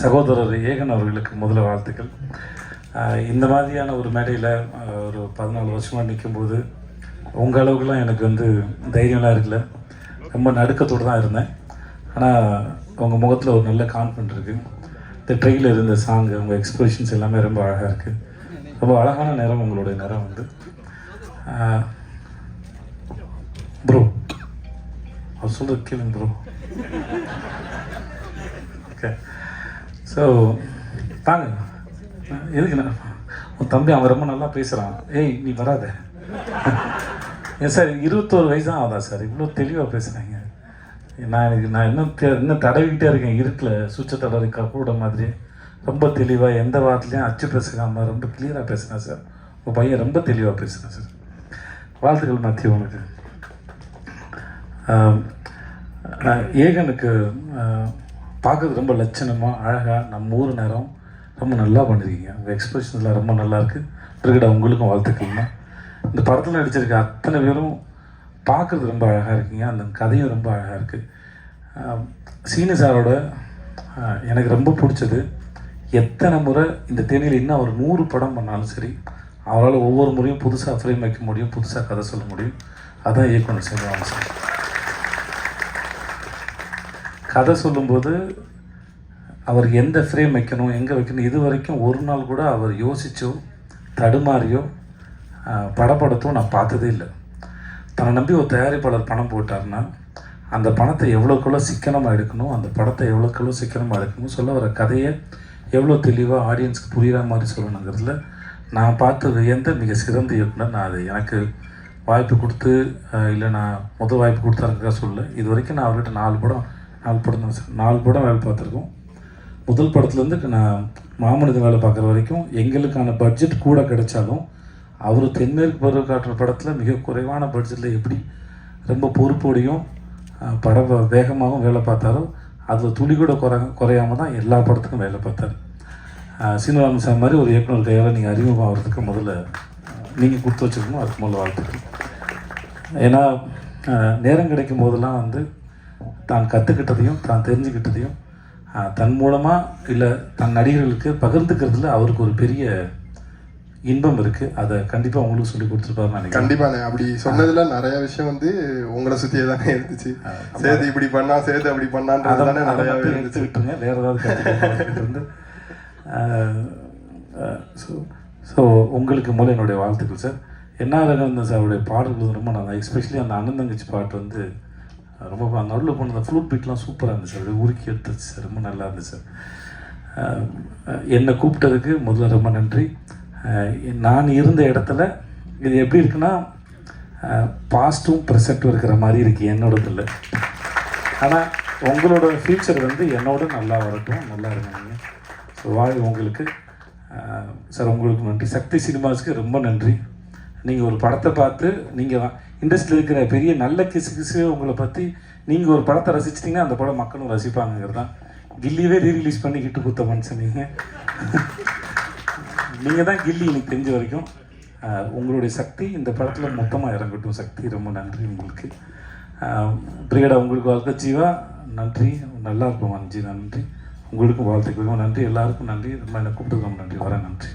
சகோதரர் ஏகன் அவர்களுக்கு முதல்ல வாழ்த்துக்கள். இந்த மாதிரியான ஒரு மேடையில் ஒரு பதினாலு வருஷமாக நிற்கும்போது உங்கள் அளவுக்குலாம் எனக்கு வந்து தைரியம்லாம் இருக்குல்ல ரொம்ப நடுக்கத்தோடு தான் இருந்தேன். ஆனால் உங்கள் முகத்தில் ஒரு நல்ல கான்ஃபிடென்ட் இருக்குது இந்த ட்ரெயினில் இருந்த சாங்கு உங்கள் எக்ஸ்பிரஷன்ஸ் எல்லாமே ரொம்ப அழகாக இருக்குது ரொம்ப அழகான நேரம் உங்களுடைய நேரம் வந்து. ப்ரோ அவர் சொல்கிறது கேளுங்க ப்ரோ ஓகே ஸோ தாங்க. எதுக்குண்ணா உன் தம்பி அவன் ரொம்ப நல்லா பேசுகிறான் ஏய் நீ வராத. ஏன் சார் இருபத்தோரு வயசு தான் ஆகுதா சார்? இவ்வளோ தெளிவாக பேசுகிறாங்க நான் எனக்கு நான் இன்னும் தெ- இன்னும் தடவிக்கிட்டே இருக்கேன். இருட்டில் சுவிட்சை தடவி கூட மாதிரி. ரொம்ப தெளிவாக எந்த வார்த்தையும் அச்சு பேசுகாமல் ரொம்ப கிளியராக பேசுகிறேன் சார். உங்கள் பையன் ரொம்ப தெளிவாக பேசுகிறேன் சார். வாழ்த்துக்கள் மாற்றி உனக்கு நான் ஏகனுக்கு பார்க்கறது ரொம்ப லட்சணமாக அழகாக நம்ம ஊர் நேரம் ரொம்ப நல்லா பண்ணிருக்கீங்க. உங்கள் எக்ஸ்பிரஷன்ஸ்லாம் ரொம்ப நல்லா இருக்கு. இருக்கடா உங்களுக்கும் வாழ்த்துக்கள்மா. இந்த படத்தில் நடிச்சிருக்க அத்தனை பேரும் பார்க்கறது ரொம்ப அழகாக இருக்கீங்க. அந்த கதையும் ரொம்ப அழகாக இருக்குது சீனு சாரோட எனக்கு ரொம்ப பிடிச்சது எத்தனை முறை இந்த தேனியில் இன்னும் அவர் நூறு படம் பண்ணாலும் சரி அவரால் ஒவ்வொரு முறையும் புதுசாக ஃப்ரேம் வைக்க முடியும் புதுசாக கதை சொல்ல முடியும். அதான் இயக்குனர் செய்வாங்க சார் கதை சொல்லும்போது அவர் எந்த ஃப்ரேம் வைக்கணும் எங்கே வைக்கணும் இது வரைக்கும் ஒரு நாள் கூட அவர் யோசிச்சோ தடுமாறியோ ஆஹ், படப்படத்தோ நான் பார்த்ததே இல்லை. தன்னை நம்பி ஒரு தயாரிப்பாளர் பணம் போட்டார்னா அந்த பணத்தை எவ்வளோக்குள்ளே சிக்கனமாக எடுக்கணும் அந்த படத்தை எவ்வளோக்கெவ்வளோ சிக்கனமாக எடுக்கணும் சொல்ல வர கதையை எவ்வளோ தெளிவாக ஆடியன்ஸ்க்கு புரியுற மாதிரி சொல்லணுங்கிறதுல நான் பார்த்து வியந்த மிக சிறந்த இயக்குனர் நான் அது எனக்கு வாய்ப்பு கொடுத்து இல்லை நான் முதல் வாய்ப்பு கொடுத்தாருக்கா சொல்ல இது வரைக்கும் நான் அவர்கிட்ட நாலு படம் நாலு படம் தான் சார். நாலு படம் வேலை பார்த்துருக்கோம். முதல் படத்துலேருந்து நான் மாமனித வேலை பார்க்குற வரைக்கும் எங்களுக்கான பட்ஜெட் கூட கிடைச்சாலும் அவர் தென்மேற்கு பருவ காட்டுற படத்தில் மிக குறைவான பட்ஜெட்டில் எப்படி ரொம்ப பொறுப்போடையும் படம் பட வேகமாகவும் வேலை பார்த்தாரோ அதில் துளி கூட குறை குறையாம தான் எல்லா படத்துக்கும் வேலை பார்த்தார். அஹ், சீனிவாசன் சார் மாதிரி ஒரு இயக்குனர் கையால் நீங்கள் அறிமுகம் ஆகிறதுக்கு முதல்ல நீங்கள் கொடுத்து வச்சுருக்கணும். அதுக்கு முதல்ல வாழ்த்துக்கள். ஏன்னா நேரம் கிடைக்கும் போதெல்லாம் வந்து தான் கற்றுக்கிட்டதையும் தான் தெரிஞ்சுக்கிட்டதையும் தன் மூலமாக இல்லை தன் நடிகர்களுக்கு பகிர்ந்துக்கிறதுல அவருக்கு ஒரு பெரிய இன்பம் இருக்குது அதை கண்டிப்பாக உங்களுக்கு சொல்லி கொடுத்துருப்பாரு நினைக்கிறேன். கண்டிப்பாண்ணே அப்படி சொன்னதுல நிறைய விஷயம் வந்து உங்களை சுத்தியே தானே இருந்துச்சு. சேது இப்படி பண்ணா சேது அப்படி பண்ணான்றது தானே நிறைய இருந்துச்சு. விட்டுருங்க. வேறு ஏதாவது இருந்து. ஸோ ஸோ உங்களுக்கு மூலம் என்னுடைய வாழ்த்துக்கள் சார் என்ன ரகந்த சாருடைய பாடல்கள் ரொம்ப நல்லா. எஸ்பெஷலி அந்த அண்ணன் தங்கச்சி பாட்டு வந்து ரொம்ப அந்த நடுவில் போன அந்த ஃப்ளூட் பீட்லாம் சூப்பராக இருந்துச்சு. சார் அப்படியே உருக்கி எடுத்துருச்சு சார். ரொம்ப நல்லா இருந்துச்சு சார். என்னை கூப்பிட்டதுக்கு முதல்ல ரொம்ப நன்றி. நான் இருந்த இடத்துல இது எப்படி இருக்குன்னா பாஸ்ட்டும் ப்ரெசண்ட்டும் இருக்கிற மாதிரி இருக்குது என்னோடதில்லை ஆனால் உங்களோட ஃப்யூச்சர் வந்து என்னோட நல்லா வரட்டும் நல்லா இருங்க. ஸோ வாழ் உங்களுக்கு. சார் உங்களுக்கு நன்றி. சக்தி சினிமாஸ்க்கு ரொம்ப நன்றி. நீங்கள் ஒரு படத்தை பார்த்து நீங்கள் இண்டஸ்ட்ரியில் இருக்கிற பெரிய நல்ல கிசு கிசு உங்களை பற்றி நீங்கள் ஒரு படத்தை ரசிச்சிட்டிங்கன்னா அந்த படம் மக்களும் ரசிப்பாங்கிறது தான். கில்லியவே ரீரிலீஸ் பண்ணி கிட்டு கொடுத்த மனுஷன் நீங்கள் நீங்கள் தான் கில்லி எனக்கு தெரிஞ்ச வரைக்கும். உங்களுடைய சக்தி இந்த படத்தில் மொத்தமாக இறங்கட்டும். சக்தி ரொம்ப நன்றி உங்களுக்கு. பிரியடா உங்களுக்கு வாழ்க்கை ஜீவா. நன்றி. நல்லா இருக்கும் மஞ்சி நன்றி. உங்களுக்கும் வாழ்த்துக்கள் நன்றி. எல்லாருக்கும் நன்றி. ரொம்ப என்னை கூப்பிட்டு ரொம்ப நன்றி. வர நன்றி.